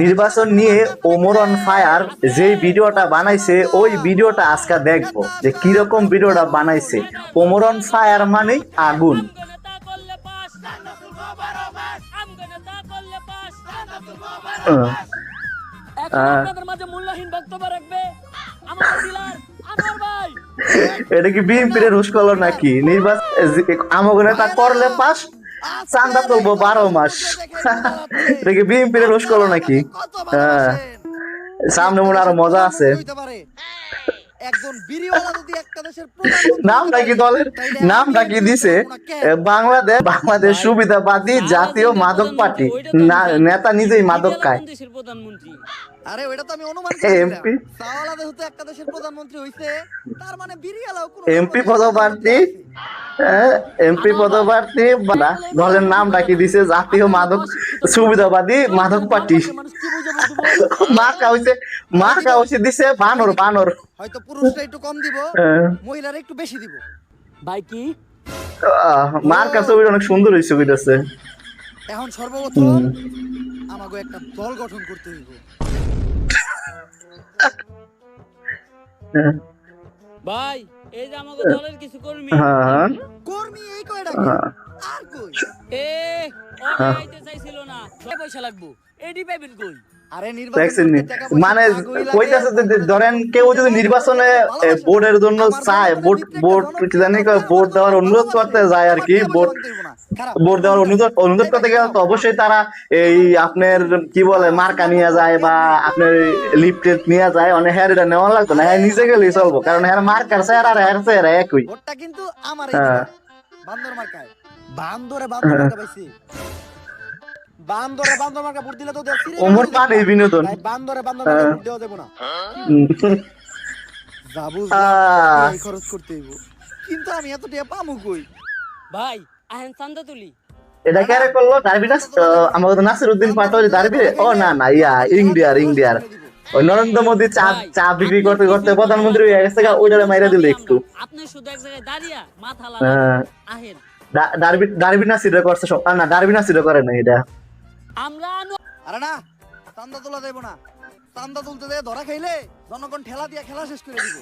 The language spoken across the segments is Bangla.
নির্বাচন নিয়ে ওমর অন ফায়ার যে ভিডিওটা বানাইছে ওই ভিডিওটা আজকে দেখব যে কীরকম ভিডিওটা বানাইছে। ওমর অন ফায়ার মানে আগুন। এটা কি বিএনপির রুশ করল নাকি? নির্বাচন আমাকে নেতা করলে পাস চান্দা তুলবো বারো মাস। বিএনপির করল নাকি? হ্যাঁ। সামনে মনে আরও মজা আছে। নামটা কি দলের? নামটা কি দিছে? বাংলাদেশ বাংলাদেশ সুবিধাবাদী জাতীয় মাদক পার্টি। নেতা নিজেই মাদক খায়। কোন দেশের প্রধানমন্ত্রী আরে ওইটা তো আমি অনুমান এ, করেছিলাম। MP সাওয়ালা যেহেতু একটা দেশের প্রধানমন্ত্রী হইছে তার মানে এমপি পদপ্রার্থী? এমপি পদপ্রার্থী বা- দলের নামটা কি দিছে জাতীয় মাদক সুবিধাবাদী মাদক পার্টি। মানুষ কি বুঝে বুঝব মার্কা হইছে মার্কা হইছে দিছে বানর বানর। হয়তো পুরুষরা একটু কম দিব হ্যাঁ, মহিলারা একটু বেশি দিব। ভাই কি? আহ, মার্কা ছবিটা অনেক সুন্দর হয়েছে কইতাছে এখন সর্বপ্রথম আমাকে একটা দল গঠন করতে হইব। ভাই এই যে আমাদের দলের কিছু কর্মী হ্যাঁ কর্মী এই কয়টা হ্যাঁ। আর কই? এ ওরা আইতে চাইছিল না। পয়সা লাগবো। এডি পাবেন কই? মানে কইতাছে যে ধরেন কেউ যদি নির্বাচনে এ, ভোটের জন্য চায় ভোট ভোট কি জানি ভোট দেওয়ার অনুরোধ করতে যায় আর কি খারাপ ভোট দেওয়ার অনুরোধ অনুরোধ করতে গেলে তো অবশ্যই তারা এই আপনার কি বলে মার্কা নিয়ে যায় বা আপনার লিফটেড নিয়ে যায় অনেক হ্যার এটা নেওয়া লাগতো না হ্যাঁ নিজে গেলেই চলবো কারণ হ্যার মার্কার স্যার আর হ্যার স্যার একই। কিন্তু আমার হ্যাঁ। বান্দর মার্কায়। বান্দরে বান্দর মার্কা পাইছি। বান্দরে বান্দর মার্কা ভোট দিলে তো ওমর পান এই বিনোদন? বান্দরে বান্দর মার্কা হ্যাঁ। ভোট দেওয়া যাবে না। যাব খরচ করতে হইব। কিন্তু আমি এত টাকা পামু কই? ভাই আহেন চান্দা তুলি। এটা কারে করল? না? আমাদের পাটোয়ারি ও না না ইয়া ইন্ডিয়ার ইন্ডিয়ার। ওই নরেন্দ্র মোদী চা চা বিক্রি করতে করতে প্রধানমন্ত্রী হয়ে গেছে গা, ওইটারে মাইরা দিল একটু। আপনি শুধু এক জায়গায় দাঁড়িয়ে মাথা হ্যাঁ। লাগা আহেন। ডারবি ডারবি নাসিরে করছে সব। না ডারবি নাসিরে করে না এটা। আমরা আরে না চান্দা তোলা দেব না। চান্দা তুলতে দেয় ধরা খাইলে জনগণ ঠেলা দিয়া খেলা শেষ করে দিব।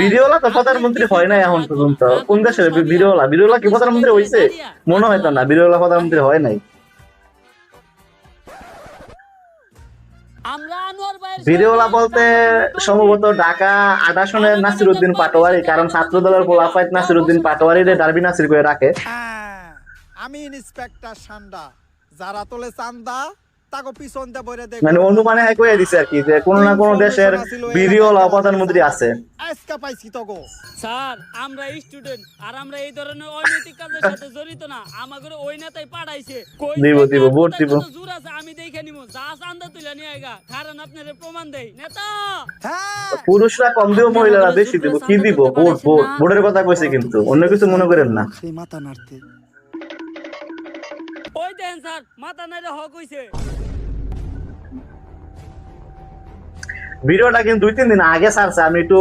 ভিডিওলা তো প্রধানমন্ত্রী হয় না এখন পর্যন্ত। কোন দেশের ভিডিওলা? ভিডিওলা কি প্রধানমন্ত্রী হয়েছে মনে হয়তো না ভিডিওলা প্রধানমন্ত্রী হয় নাই। আমরা আনোয়ার ভাইয়ের ভিডিওলা বলতে সম্ভবত ঢাকা আটাশনের নাসির উদ্দিন পাটোয়ারি কারণ ছাত্র দলের পোলাফাইত নাসির উদ্দিন পাটোয়ারি ডারবি নাসির করে রাখে। হ্যাঁ, আমি ইন্সপেক্টর সান্ডা। যারা তোলে চান্দা তাকে পিছন দিয়ে বইরে দেখ। মানে অনুমানে কয়ে দিছে আর কি যে কোনো না কোনো দেশের প্রধানমন্ত্রী আছে। আজকা পাইছি তগো। স্যার আমরা স্টুডেন্ট আর আমরা এই ধরনের অনৈতিক কাজের সাথে জড়িত না। আমাদের ওই নেতাই পাঠাইছে। কই দিব, দিব, ভোট দিব। জোর আছে আমি দেখে নিব যা চান্দা তুলে নিয়ে আইগা কারণ আপনার প্রমাণ দেই। নেতা! হ্যাঁ! পুরুষরা কম দিব মহিলারা বেশি দিব। কি দিব? Vote vote. ভোটের কথা কইছে কিন্তু। অন্য কিছু মনে করেন না। সেই মাথা নাড়তে ওই দেন স্যার। মাথা নাইরে হক হইছে ভিডিওটা কিন্তু দুই তিন দিন আগে ছাড়ছে আমি একটু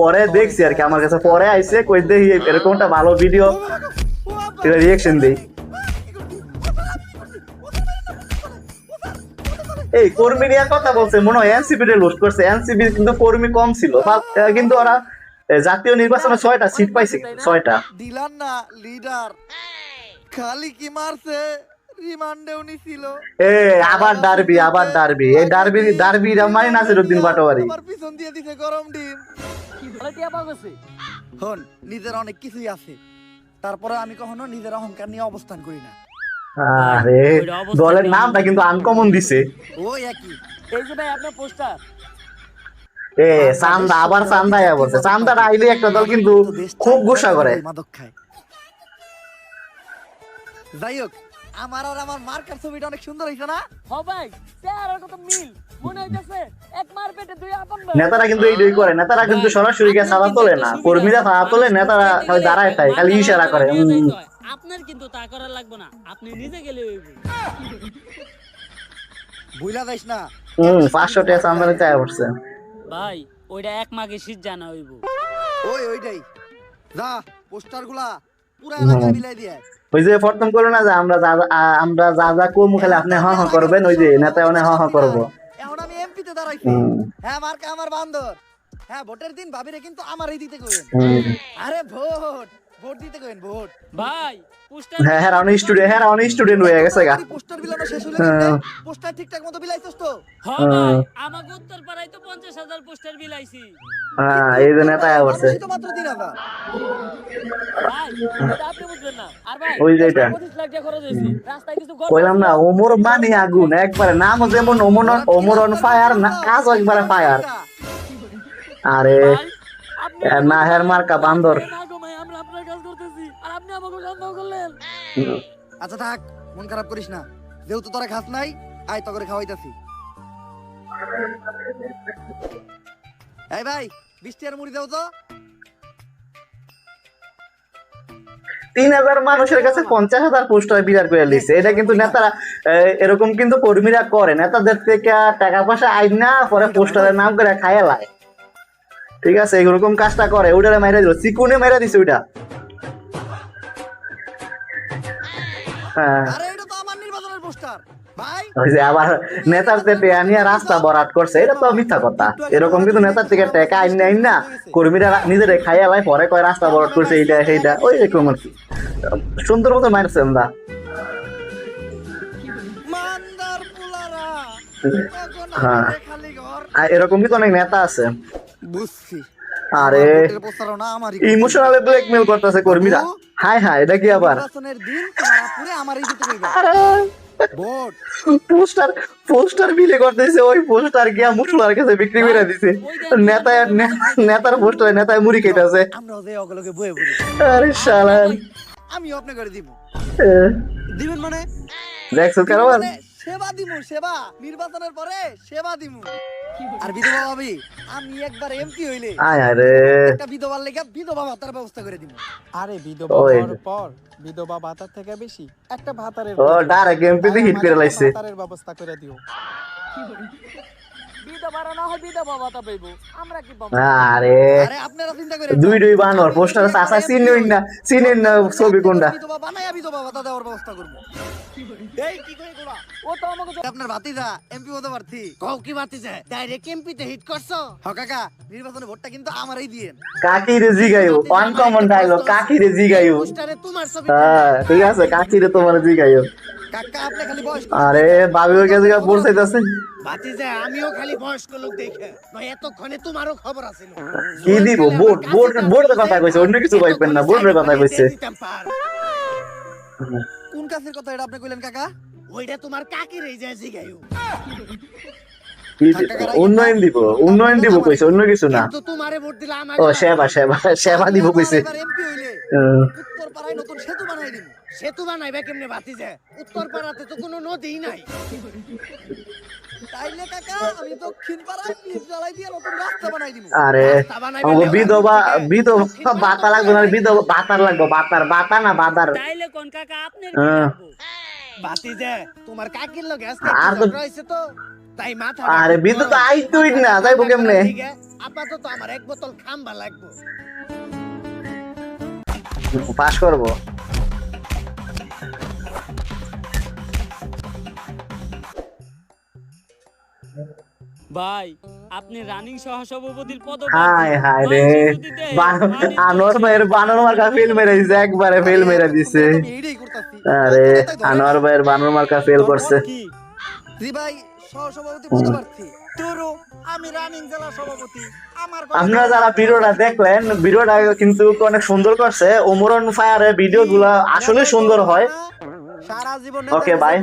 পরে দেখছি আর কি। আমার কাছে পরে আইছে কই দেখি এরকম একটা ভালো ভিডিও এটা রিয়েকশন দেই। এই কর্মী নিয়ে কথা বলছে মনে হয় এনসিপি রে লুট করছে। এনসিপি কিন্তু কর্মী কম ছিল। কিন্তু ওরা জাতীয় নির্বাচনে ছয়টা সিট পাইছে ছয়টা। দিলান না লিডার খালি কি মারছে? রিমান্ডেও নিছিল। এ আবার ডারবি আবার ডারবি এই ডারবি ডারবি নাসির উদ্দিন পাটোয়ারি। পিছন দিয়ে দিছে গরম ডিম। ওরা টিয়া পাওয়া হন নিজের অনেক কিছুই আছে। তারপরে আমি কখনো নিজের অহংকার নিয়ে অবস্থান করি না। আরে দলের নামটা কিন্তু আনকমন দিছে। ওই একই। এই যে ভাই আপনার পোস্টার এ চান্দা আবার চান্দা বলছে চান্দাটা আইলে একটা দল কিন্তু খুব গুসা করে। মাদক খায়। যাই হোক আমার আর আমার মার্কার ছবিটা অনেক সুন্দর হয়েছে না? হ ভাই চেহারার কত মিল। মনে হইতাছে এক মার পেটে দুই আপন ভাই। নেতারা কিন্তু এইটাই করে নেতারা কিন্তু সরাসরি গিয়ে সাদা তোলে না। কর্মীরা সাদা তোলে নেতারা খালি দাঁড়ায় থাকে খালি ইশারা করে। আপনার কিন্তু তা করা লাগবে না। আপনি নিজে গেলে হইব। ভুলা যাইস না। হুম পাঁচশো টাকা চান্দা নিতে আয়া পড়ছে। ভাই ওইটা এক মাগে শীত জানা হইব। ওই ওইটাই। যা পোস্টারগুলা পুরা বিলাই দিয়ে। ওই যে প্রথম করো না যে আমরা যা যা- আমরা যা যা কম খালি আপনি হ হ করবেন ওই যে নেতা অনেক হ হ করব। এখন আমি এমপিতে দাঁড়াইছি। হুম। হ্যাঁ মার্কা আমার বান্দর। হ্যাঁ ভোটের দিন ভাবিরে কিন্তু আমারই দিতে কইেন হুম। আরে ভোট! ভোট দিতে কইেন ভোট। ভাই পোস্টার হ্যাঁ হ্যাঁ অনেক স্টুডেন্ট হ্যাঁ অনেক স্টুডেন্ট হয়ে গেছে গা। পোস্টার বিলানো শেষ হলে হ্যাঁ। পোস্টার ঠিকঠাক মতো বিলাইছস তো। হ ভাই আমাকে উত্তর পাড়ায় তো পঞ্চাশ হাজার পোস্টার বিলাইছি। হ্যাঁ এই যে নেতা আয়া পড়ছে তো মাত্র তিন হাজার। ভাই এটা আপনি বুঝবেন না। আর ভাই ওই যে এটা। পঁচিশ লাখ টাকা খরচ হয়েছে। রাস্তায় কিছু কইলাম না ওমর মানে আগুন একবারে নাম যেমন ওমর ওমর অন ফায়ার না কাজ একবারে ফায়ার। আরে এ, না হের মার্কা বান্দর না গো ভাই আমরা আপনার কাজ করতেছি আর আপনি আমাকে সন্দেহ করলেন আচ্ছা থাক মন খারাপ করিস না। যেহেতু তোরা খাস নাই আয় তো করে খাওয়াইতাছি। এই ভাই বৃষ্টি আর মুড়ি দাও তো। তিন হাজার মানুষের কাছে পঞ্চাশ হাজার পোস্টার বিরাট করে লিখছে এটা কিন্তু নেতারা এরকম কিন্তু কর্মীরা করে। নেতাদের থেকে টাকা পয়সা আইন না পরে পোস্টারের নাম করে খাইয়া লাই ঠিক আছে এরকম কাজটা করে। ওইটারে মেরে দিল। চিকুনে মেরে দিছে ওইটা। আরে এটা তো আমার নির্বাচনের পোস্টার। ওই যে আবার নেতার থেকে টেকা নিয়ে রাস্তা বরাট করছে এটা তো মিথ্যা কথা। এরকম কিন্তু নেতার থেকে টেকা আইন নাই না। কর্মীরা নিজেরা খাইয়া লাই পরে কয় রাস্তা বরাট করছে এইটা সেইটা। ওই রকম আর কি। সুন্দর মতো মারছে আমরা। হ্যাঁ। এরকম কিন্তু অনেক নেতা আছে। বুঝছি। আরে। ইমোশনালি ব্ল্যাকমেল করতেছে কর্মীরা। হাই হাই এটা কি আবার? দিন তোমার আপুরে আমারই দিতে ভোট। পোস্টার পোস্টার বিলে করতেছে ওই পোস্টার গিয়া মুসলার কাছে বিক্রি করে দিছে। নেতা নেতার পোস্টার নেতায় মুড়ি খেতেছে। আমরাও যে অগলকে বয়ে আরে শালা আমিও আপনি করে দিব। দিবেন মানে? দেখছ মানে সেবা দিমু সেবা। নির্বাচনের পরে সেবা দিমু। আর বিধবা ভাবি আমি একবার এমপি হইলে আয় আরে একটা বিধবার লেগে বিধবা ভাতার ব্যবস্থা করে দিব আরে বিধবা। হওয়ার পর বিধবা ভাতার থেকে বেশি একটা ভাতারের ও ডাইরেক্ট এমপি তে হিট করে লাইছে। ভাতারের ব্যবস্থা করে দিও। বিধবা হয় বিধবা ভাতা পাইবো আমরা কি পাবো আরে আরে আপনারা চিন্তা করে দুই দুই বানর পোস্টার চাষা চিনেন না চিনেন না ছবি কোনটা? বিধবা বানাইয়া বিধবা ভাতা দেওয়ার ব্যবস্থা করব। এই কি কই গোড়া ও তো আমাকে আপনার ভাতিজা এমপি হতে পারতি। কও কি ভাতিজা? ডাইরেক্ট এমপিতে হিট করছ? হ কাকা নির্বাচনে ভোটটা কিন্তু আমারই দিয়েন। কাকি রে জিগাইও আনকমন ডায়লগ কাকি রে জিগাইও। পোস্টারে তোমার ছবি হ্যাঁ ঠিক আছে কাকি রে তোমার জিগাইও। কাকা আপনি খালি বয়স আরে বাবি ওর কাছে ভাতিজা আমিও খালি বয়স্ক লোক দেখে। নয় এতক্ষণে তোমারও খবর আছিল। কি দিব? বোট বোট বোটের কথা কইছে অন্য কিছু পাইবেন না বোটের কথা কইছে। কোন কাছের কথা এটা আপনি কইলেন কাকা? ওইটা তোমার কাকি রে যায় জিগাইও। উন্নয়ন দিব উন্নয়ন দিব কইছে অন্য কিছু না। তো তোমারে ভোট দিলা আমার ও সেবা সেবা সেবা দিব কইছে। এমপি হইলে। উত্তর পাড়ায় নতুন সেতু বানাই দিব। সেতু বানাইবে কেমনে ভাতিজা? উত্তর পাড়াতে তো কোনো নদী নাই। তাইলে কাকা আমি দক্ষিণ পাড়ায় জ্বালাই দিয়ে নতুন রাস্তা বানাই দিব আরে বিধবা। বিধবা বাতা লাগবে না বিধবা বাতার লাগবে বাতার বাতা না বাতার। তাইলে কোন কাকা আপনার হ্যাঁ। তোমার কাকির লগে আজকে আর আর তো- তো তাই মাথা আরে বিদ্যুৎ আইতুই না যাইবো কেমনে? আপাতত আমার এক বোতল খাম্বা লাগবে। পাস করব। ভাই আপনি রানিং সহসভাপতির পদ হাই হাই রে। আনোয়ার ভাইয়ের বানর মার্কা ফেল মেরে দিছে একবারে ফেল মেরে দিছে। আরে আনোয়ার ভাইয়ের বানর মার্কা ফেল করছে। জি ভাই সহসভাপতি পদপ্রার্থী তোরও আমি রানিং জেলা সভাপতি। আমার কথা- আপনারা যারা ভিডিওটা দেখলেন ভিডিওটা কিন্তু অনেক সুন্দর করছে। ওমরন ফায়ারের ভিডিও গুলা আসলে সুন্দর হয়। সারা জীবন Okay, bye.